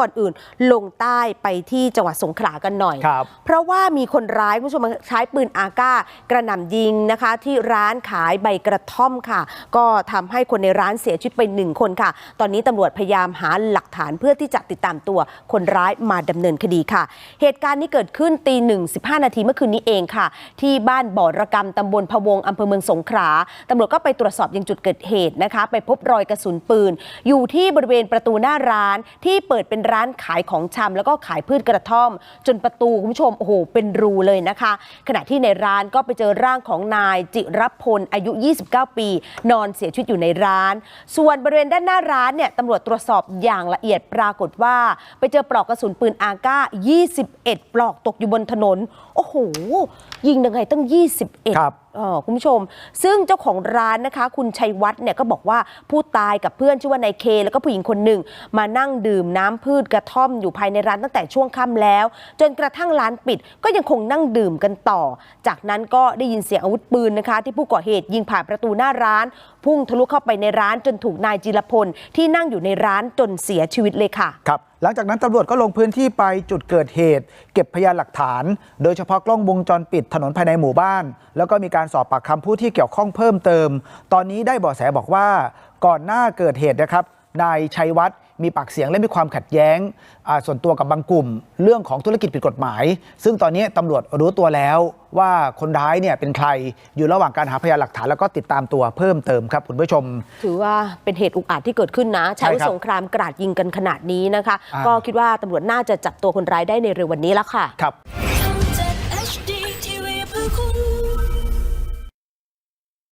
ก่อนอื่นลงใต้ไปที่จังหวัดสงขลากันหน่อยครับเพราะว่ามีคนร้ายคุณผู้ชมใช้ปืนอาก้ากระหน่ำยิงนะคะ ที่ร้านขายใบกระท่อมค่ะ ก็ทำให้คนในร้านเสียชีวิตไปหนึ่งคนค่ะ ตอนนี้ตำรวจพยายามหาหลักฐานเพื่อที่จะติดตามตัวคนร้ายมาดำเนินคดีค่ะ เหตุการณ์นี้เกิดขึ้นตีหนึ่งสิบห้านาทีเมื่อคืนนี้เองค่ะ ที่บ้านบ่อระกำตำบลพะวงอำเภอเมืองสงขลาตำรวจก็ไปตรวจสอบยังจุดเกิดเหตุนะคะ ไปพบรอยกระสุนปืน อยู่ที่บริเวณประตูหน้าร้านที่เปิดเป็นร้านขายของชำแล้วก็ขายพืชกระท่อม จนประตูคุณผู้ชมโอ้โหเป็นรูเลยนะคะ ขณะที่ในร้านก็ไปเจอร่างของนายจิรพลอายุ 29 ปี นอนเสียชีวิตอยู่ในร้าน ส่วนบริเวณด้านหน้าร้านเนี่ยตำรวจตรวจสอบอย่างละเอียดปรากฏว่า ไปเจอปลอกกระสุนปืนอาก้า 21 ปลอกตกอยู่บนถนน โอ้โห ยิงยังไงตั้ง 21อ๋อคุณผู้ชม ซึ่งเจ้าของร้านนะคะ คุณชัยวัฒน์เนี่ยก็บอกว่าผู้ตายกับเพื่อนชื่อว่านายเค แล้วก็ผู้หญิงคนหนึ่ง มานั่งดื่มน้ำพืชกระท่อมอยู่ภายในร้านตั้งแต่ช่วงค่ำแล้ว จนกระทั่งร้านปิดก็ยังคงนั่งดื่มกันต่อ จากนั้นก็ได้ยินเสียงอาวุธปืนนะคะ ที่ผู้ก่อเหตุยิงผ่านประตูหน้าร้าน พุ่งทะลุเข้าไปในร้านจนถูกนายจิรพลที่นั่งอยู่ในร้านจนเสียชีวิตเลยค่ะครับ หลังจากนั้นตำรวจก็ลงพื้นที่ไปจุดเกิดเหตุ เก็บพยานหลักฐาน โดยเฉพาะกล้องวงจรปิดถนนภายในหมู่บ้าน แล้วก็มีการสอบปากคำผู้ที่เกี่ยวข้องเพิ่มเติม ตอนนี้ได้เบาะแสบอกว่า ก่อนหน้าเกิดเหตุนะครับนายชัยวัฒน์ มีปากเสียงและมีความขัดแย้งอ่าส่วนตัวกับบางกลุ่ม เรื่องของธุรกิจผิดกฎหมาย ซึ่งตอนนี้ตำรวจรู้ตัวแล้วว่าคนร้ายเนี่ยเป็นใครอยู่ระหว่างการหาพยานหลักฐานแล้วก็ติดตามตัวเพิ่มเติมครับคุณผู้ชม ถือว่าเป็นเหตุอุกอาจที่เกิดขึ้นนะใช้อาวุธใช่ครับสงครามกราดยิงกันขนาดนี้นะคะอ่าก็คิดว่าตำรวจน่าจะจับตัวคนร้ายได้ในเร็ววันนี้แล้วค่ะครับ